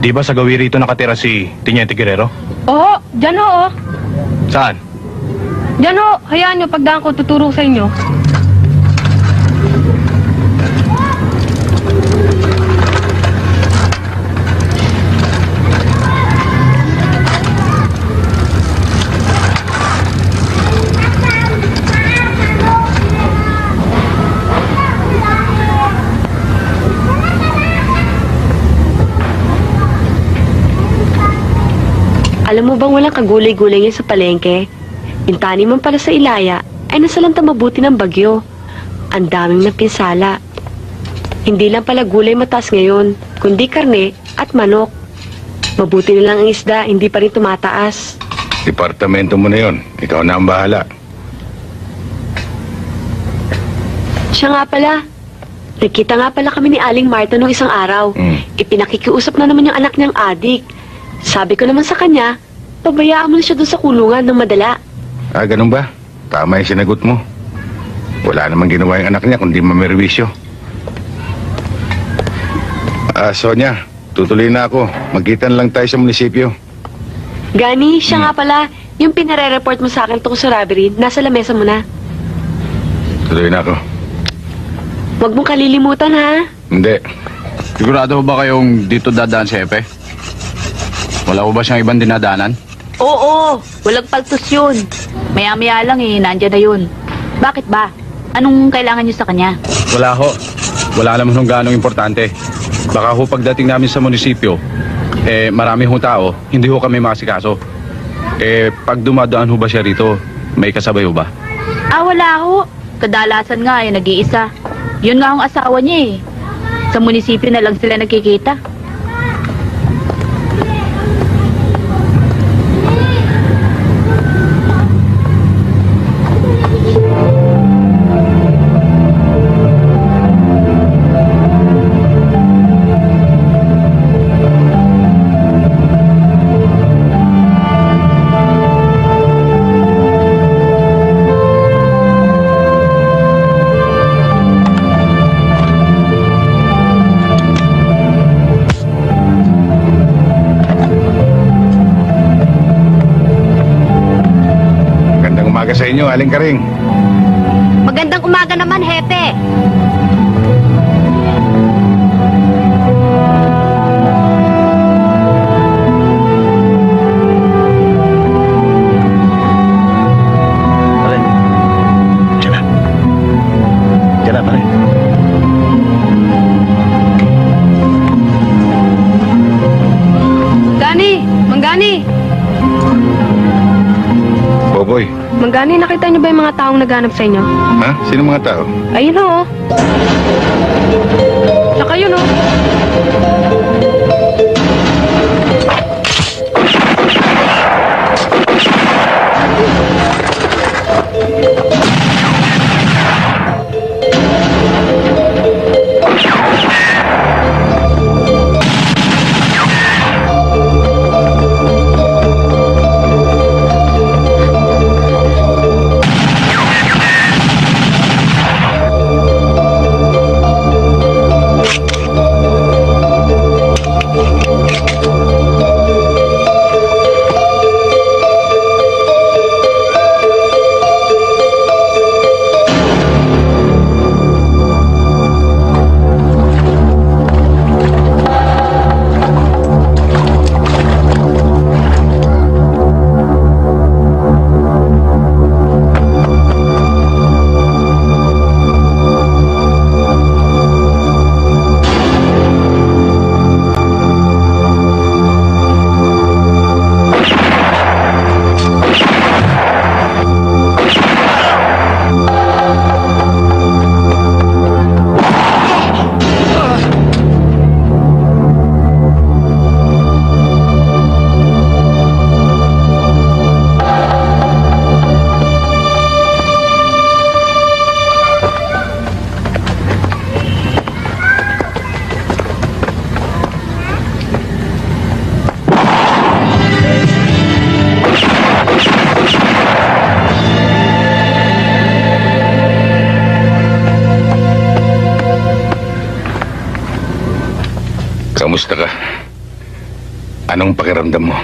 Di ba sa gawi rito nakatira si Tiniente Guerrero? Oo, dyan ho, oh. Saan? Dyan ho, hayaan nyo, pagdaan ko tuturo sa inyo. Alam mo bang walang kagulay-gulay ngayon sa palengke? Yung taniman pala sa Ilaya ay nasalanta mabuti ng bagyo. Ang daming napinsala. Hindi lang pala gulay mataas ngayon, kundi karne at manok. Mabuti na lang ang isda, hindi pa rin tumataas. Departamento mo na yon. Ikaw na ang bahala. Siya nga pala. Nagkita nga pala kami ni Aling Marta nung isang araw. Mm. Ipinakikiusap na naman yung anak niyang adik. Sabi ko naman sa kanya, pabayaan mo na siya doon sa kulungan ng madala. Ah, ganun ba? Tama yung sinagot mo. Wala namang ginawa yung anak niya kundi mamerwisyo. Ah, Sonia, tutuloy na ako. Magkita na lang tayo sa munisipyo. Gani, siya nga pala, yung pinare-report mo sa akin tungkol sa robbery, nasa lamesa mo na. Tuloy na ako. Huwag mong kalilimutan, ha? Hindi. Sigurado ba kayong dito dadaan si Epe? Wala ko ba siyang ibang dinadanan? Oo, walang paltos yun. Maya-maya lang eh, nandyan na yun. Bakit ba? Anong kailangan niyo sa kanya? Wala ho. Wala naman hong ganong importante. Baka ho pagdating namin sa munisipyo, eh marami hong tao, hindi ho kami makasikaso. Eh pag dumadaan ho ba siya rito, may kasabay ho ba? Ah, wala ho. Kadalasan nga eh, nag-iisa. Yun nga ang asawa niya eh. Sa munisipyo na lang sila nagkikita. Inyo, Aling Karing. Magandang umaga naman, Hepe. Diyan na. Diyan na, pare. Gani, Manggani, Boboy. Manggani, nakita niyo ba yung mga taong naghanap sa inyo? Ha? Sino mga tao? Ayun ho, oh. Tsaka yun, oh. Kamusta ka? Anong pakiramdam mo?